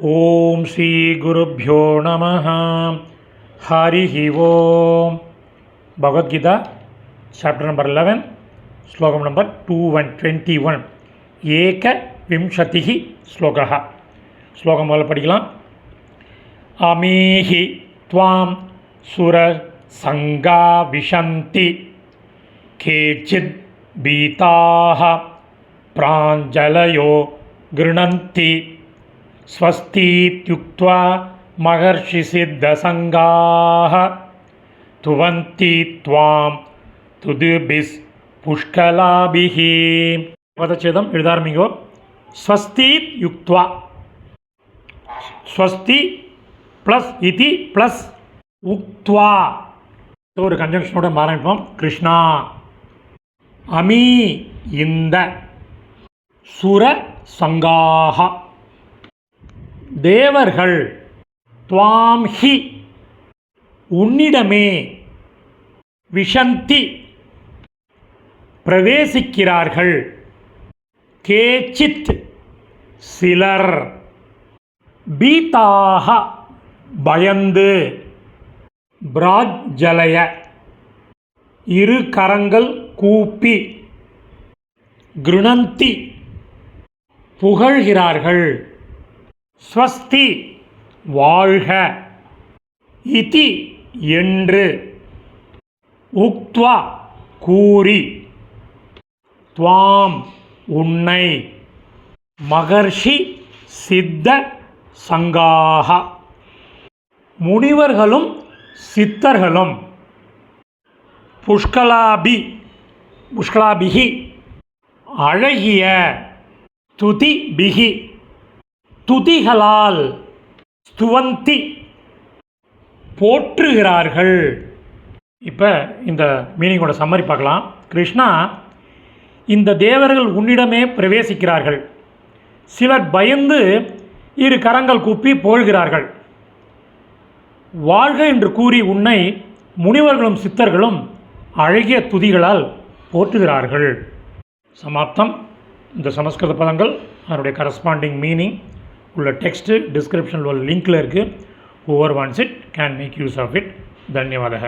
ஓம் ஸ்ரீ குருப்பியோ நம ஹரி ஓம். பகவத்கீதா சாப்டர் நம்பர் லெவன் ஸ்லோகம் number two one twenty one ஏக விம்சதிகி ஸ்லோகா ஸ்லோகம் முதல்ல படிக்கலாம். அமீஹி துவாம் சுரர் சங்கா விஷந்தி கேச்சித் பீதாக பிராஞ்சலயோ கிருணந்தி. ஸ்வஸ்தீத்யுக்வா மகர்ஷி சித்தசங்காக துவந்தி துவாம் துதுபிஸ் புஷ்கலாபிஹி பதச்சேதம் எழுத ஆரம்பிங்கோ ஸ்வஸ்தி யுக்துவா ஸ்வஸ்தி ப்ளஸ் இதி ப்ளஸ் உக்துவா ஒரு கன்ஜங்ஷனோட ஆரம்பிப்போம் கிருஷ்ணா அமீ இந்த சுர சங்காகா தேவர்கள் துவாம் ஹி உன்னிடமே விஷந்தி பிரவேசிக்கிறார்கள். கேச்சித் சிலர் பீதாக பயந்து பிராஜ்ஜலய இரு கரங்கள் கூப்பி கிருணந்தி புகழ்கிறார்கள். ஸ்வஸ்தி வாழ்க. இதி என்று. உக்த்வா கூறி. துவாம் உன்னை. மகர்ஷி சித்த சங்காக. முனிவர்களும் சித்தர்களும். புஷ்கலாபி புஷ்கலாபிகி. அழகிய துதி பிகி துதிகளால் ஸ்துவந்தி போற்றுகிறார்கள். இப்போ இந்த மீனிங்கோட சம்மரி பார்க்கலாம். கிருஷ்ணா இந்த தேவர்கள் உன்னிடமே பிரவேசிக்கிறார்கள். சிலர் பயந்து இரு கரங்கள் குப்பி போழ்கிறார்கள். வாழ்க என்று கூறி உன்னை முனிவர்களும் சித்தர்களும் அழகிய துதிகளால் போற்றுகிறார்கள். சமாப்தம். இந்த சமஸ்கிருத பதங்கள் அதனுடைய கரஸ்பாண்டிங் மீனிங் உள்ள டெக்ஸ்ட்டு டிஸ்கிரிப்ஷனில் உள்ள லிங்க்கில் இருக்குது over once it can make use of it தன்யவாதக.